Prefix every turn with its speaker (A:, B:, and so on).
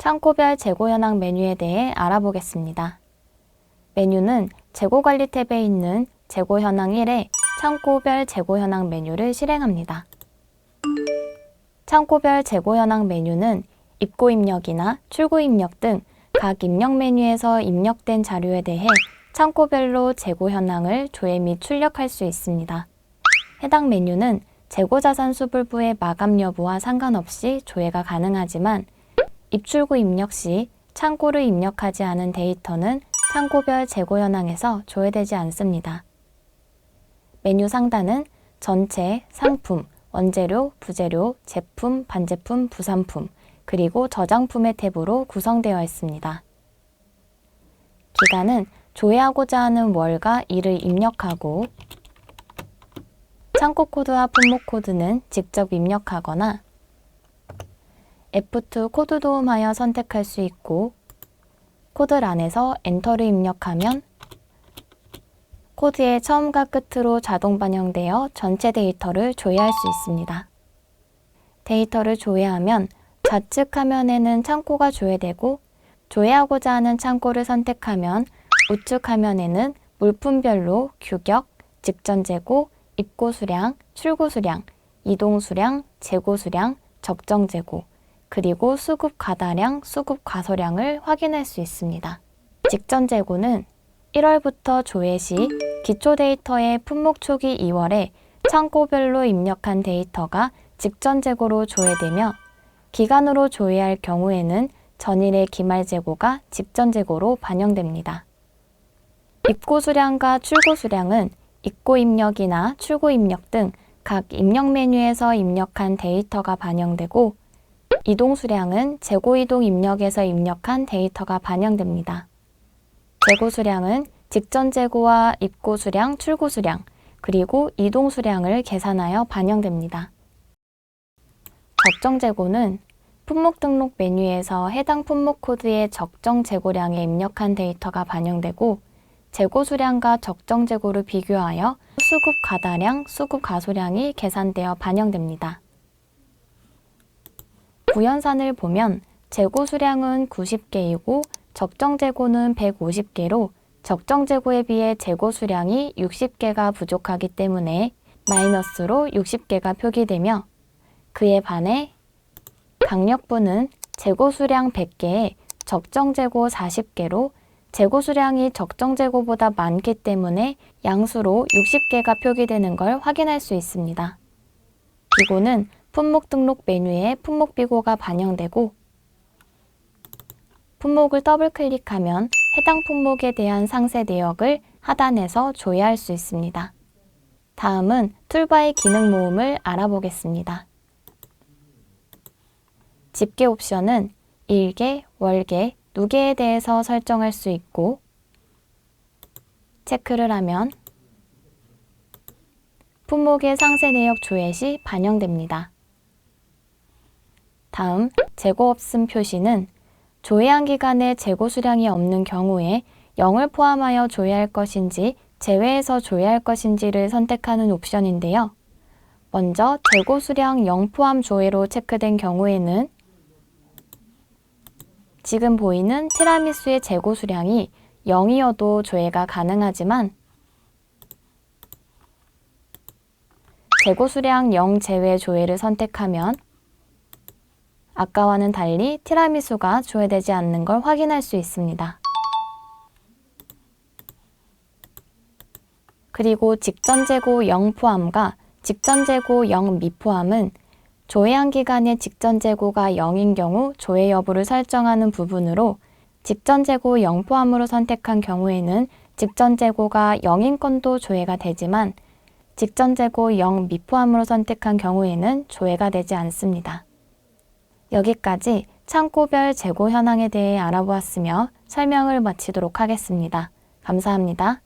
A: 창고별 재고 현황 메뉴에 대해 알아보겠습니다. 메뉴는 재고 관리 탭에 있는 재고 현황 1에 창고별 재고 현황 메뉴를 실행합니다. 창고별 재고 현황 메뉴는 입고 입력이나 출고 입력 등 각 입력 메뉴에서 입력된 자료에 대해 창고별로 재고 현황을 조회 및 출력할 수 있습니다. 해당 메뉴는 재고 자산 수불부의 마감 여부와 상관없이 조회가 가능하지만 입출구 입력 시 창고를 입력하지 않은 데이터는 창고별 재고 현황에서 조회되지 않습니다. 메뉴 상단은 전체, 상품, 원재료, 부재료, 제품, 반제품, 부산품, 그리고 저장품의 탭으로 구성되어 있습니다. 기간은 조회하고자 하는 월과 일을 입력하고 창고 코드와 품목 코드는 직접 입력하거나 F2 코드 도움하여 선택할 수 있고 코드란에서 엔터를 입력하면 코드의 처음과 끝으로 자동 반영되어 전체 데이터를 조회할 수 있습니다. 데이터를 조회하면 좌측 화면에는 창고가 조회되고 조회하고자 하는 창고를 선택하면 우측 화면에는 물품별로 규격, 직전 재고, 입고 수량, 출고 수량, 이동 수량, 재고 수량, 적정 재고, 그리고 수급 과다량, 수급 과소량을 확인할 수 있습니다. 직전 재고는 1월부터 조회 시 기초 데이터의 품목 초기 2월에 창고별로 입력한 데이터가 직전 재고로 조회되며 기간으로 조회할 경우에는 전일의 기말 재고가 직전 재고로 반영됩니다. 입고 수량과 출고 수량은 입고 입력이나 출고 입력 등 각 입력 메뉴에서 입력한 데이터가 반영되고 이동 수량은 재고 이동 입력에서 입력한 데이터가 반영됩니다. 재고 수량은 직전 재고와 입고 수량, 출고 수량, 그리고 이동 수량을 계산하여 반영됩니다. 적정 재고는 품목 등록 메뉴에서 해당 품목 코드의 적정 재고량에 입력한 데이터가 반영되고 재고 수량과 적정 재고를 비교하여 수급 과다량, 수급 과소량이 계산되어 반영됩니다. 구연산을 보면 재고 수량은 90개이고 적정 재고는 150개로 적정 재고에 비해 재고 수량이 60개가 부족하기 때문에 마이너스로 60개가 표기되며 그에 반해 강력부는 재고 수량 100개에 적정 재고 40개로 재고 수량이 적정 재고보다 많기 때문에 양수로 60개가 표기되는 걸 확인할 수 있습니다. 비고는 품목 등록 메뉴에 품목 비고가 반영되고 품목을 더블 클릭하면 해당 품목에 대한 상세 내역을 하단에서 조회할 수 있습니다. 다음은 툴바의 기능 모음을 알아보겠습니다. 집계 옵션은 일개, 월개, 누계에 대해서 설정할 수 있고 체크를 하면 품목의 상세 내역 조회 시 반영됩니다. 다음 재고 없음 표시는 조회한 기간에 재고 수량이 없는 경우에 0을 포함하여 조회할 것인지 제외해서 조회할 것인지를 선택하는 옵션인데요. 먼저 재고 수량 0 포함 조회로 체크된 경우에는 지금 보이는 티라미수의 재고 수량이 0이어도 조회가 가능하지만 재고 수량 0 제외 조회를 선택하면 아까와는 달리 티라미수가 조회되지 않는 걸 확인할 수 있습니다. 그리고 직전 재고 0 포함과 직전 재고 0 미포함은 조회한 기간의 직전 재고가 0인 경우 조회 여부를 설정하는 부분으로 직전 재고 0 포함으로 선택한 경우에는 직전 재고가 0인 건도 조회가 되지만 직전 재고 0 미포함으로 선택한 경우에는 조회가 되지 않습니다. 여기까지 창고별 재고 현황에 대해 알아보았으며 설명을 마치도록 하겠습니다. 감사합니다.